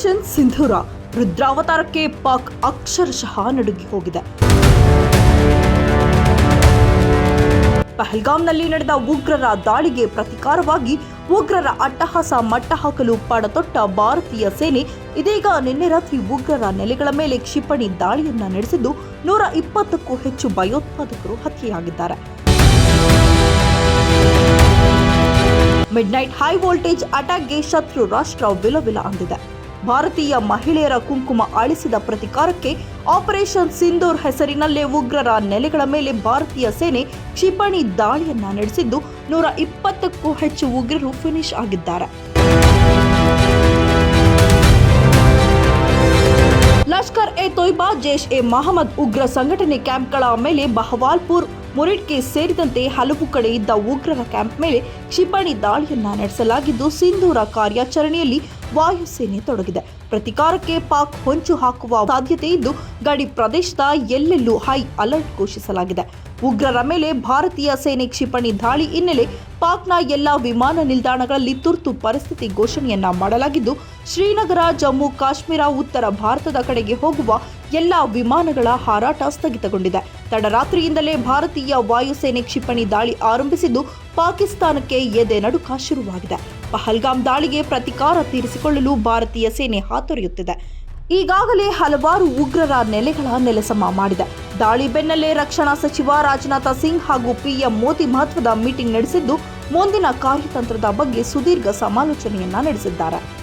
ಸಿಂಧೂರ ರುದ್ರಾವತಾರಕ್ಕೆ ಪಾಕ್ ಅಕ್ಷರಶಃ ನಡುಗಿ ಹೋಗಿದೆ. ಪಹಲ್ಗಾಮ್ನಲ್ಲಿ ನಡೆದ ಉಗ್ರರ ದಾಳಿಗೆ ಪ್ರತಿಕಾರವಾಗಿ ಉಗ್ರರ ಅಟ್ಟಹಾಸ ಮಟ್ಟ ಹಾಕಲು ಪಡತೊಟ್ಟ ಭಾರತೀಯ ಸೇನೆ ಇದೀಗ ನಿನ್ನೆ ರಾತ್ರಿ ಉಗ್ರರ ನೆಲೆಗಳ ಮೇಲೆ ಕ್ಷಿಪಣಿ ದಾಳಿಯನ್ನ ನಡೆಸಿದ್ದು ನೂರ ಇಪ್ಪತ್ತಕ್ಕೂ ಹೆಚ್ಚು ಭಯೋತ್ಪಾದಕರು ಹತ್ಯೆಯಾಗಿದ್ದಾರೆ. ಮಿಡ್ನೈಟ್ ಹೈ ವೋಲ್ಟೇಜ್ ಅಟ್ಯಾಕ್ಗೆ ಶತ್ರು ರಾಷ್ಟ್ರ ವಿಲವಿಲ ಅಂದಿದೆ. ಭಾರತೀಯ ಮಹಿಳೆಯರ ಕುಂಕುಮ ಅಳಿಸಿದ ಪ್ರತಿಕಾರಕ್ಕೆ ಆಪರೇಷನ್ ಸಿಂಧೂರ್ ಹೆಸರಿನಲ್ಲೇ ಉಗ್ರರ ನೆಲೆಗಳ ಮೇಲೆ ಭಾರತೀಯ ಸೇನೆ ಕ್ಷಿಪಣಿ ದಾಳಿಯನ್ನ ನಡೆಸಿದ್ದು ನೂರ ಇಪ್ಪತ್ತಕ್ಕೂ ಹೆಚ್ಚು ಉಗ್ರರು ಫಿನಿಶ್ ಆಗಿದ್ದಾರೆ. ಲಷ್ಕರ್ ಎ ತೊಯ್ಬಾ, ಜೈಷ್ ಎ ಮಹಮ್ಮದ್ ಉಗ್ರ ಸಂಘಟನೆ ಕ್ಯಾಂಪ್ಗಳ ಮೇಲೆ ಬಹವಾಲ್ಪುರ್ ಮುರಿಡ್ಕಿ ಸೇರಿದಂತೆ ಹಲವು ಕಡೆ ಇದ್ದ ಉಗ್ರರ ಕ್ಯಾಂಪ್ ಮೇಲೆ ಕ್ಷಿಪಣಿ ದಾಳಿಯನ್ನ ನಡೆಸಲಾಗಿದ್ದು, ಸಿಂಧೂರ ಕಾರ್ಯಾಚರಣೆಯಲ್ಲಿ ವಾಯುಸೇನೆ ತೊಡಗಿದೆ. ಪ್ರತಿಕಾರಕ್ಕೆ ಪಾಕ್ ಹೊಂಚು ಹಾಕುವ ಸಾಧ್ಯತೆ ಇದ್ದು, ಗಡಿ ಪ್ರದೇಶದ ಎಲ್ಲೆಲ್ಲೂ ಹೈ ಅಲರ್ಟ್ ಘೋಷಿಸಲಾಗಿದೆ. ಉಗ್ರರ ಮೇಲೆ ಭಾರತೀಯ ಸೇನೆ ಕ್ಷಿಪಣಿ ದಾಳಿ ಹಿನ್ನೆಲೆ ಪಾಕ್ನ ಎಲ್ಲಾ ವಿಮಾನ ನಿಲ್ದಾಣಗಳಲ್ಲಿ ತುರ್ತು ಪರಿಸ್ಥಿತಿ ಘೋಷಣೆಯನ್ನ ಮಾಡಲಾಗಿದ್ದು, ಶ್ರೀನಗರ, ಜಮ್ಮು, ಕಾಶ್ಮೀರ, ಉತ್ತರ ಭಾರತದ ಕಡೆಗೆ ಹೋಗುವ ಎಲ್ಲಾ ವಿಮಾನಗಳ ಹಾರಾಟ ಸ್ಥಗಿತಗೊಂಡಿದೆ. ತಡರಾತ್ರಿಯಿಂದಲೇ ಭಾರತೀಯ ವಾಯುಸೇನೆ ಕ್ಷಿಪಣಿ ದಾಳಿ ಆರಂಭಿಸಿದ್ದು, ಪಾಕಿಸ್ತಾನಕ್ಕೆ ಎದೆ ನಡುಕ ಶುರುವಾಗಿದೆ. ಪಹಲ್ಗಾಮ್ ದಾಳಿಗೆ ಪ್ರತಿಕಾರ ತೀರಿಸಿಕೊಳ್ಳಲು ಭಾರತೀಯ ಸೇನೆ ಹಾತೊರೆಯುತ್ತಿದೆ. ಈಗಾಗಲೇ ಹಲವಾರು ಉಗ್ರರ ನೆಲೆಗಳ ನೆಲಸಮ ಮಾಡಿದೆ. ದಾಳಿ ಬೆನ್ನಲ್ಲೇ ರಕ್ಷಣಾ ಸಚಿವ ರಾಜನಾಥ ಸಿಂಗ್ ಹಾಗೂ ಪಿಎಂ ಮೋದಿ ಮಹತ್ವದ ಮೀಟಿಂಗ್ ನಡೆಸಿದ್ದು, ಮುಂದಿನ ಕಾರ್ಯತಂತ್ರದ ಬಗ್ಗೆ ಸುದೀರ್ಘ ಸಮಾಲೋಚನೆಯನ್ನ ನಡೆಸಿದ್ದಾರೆ.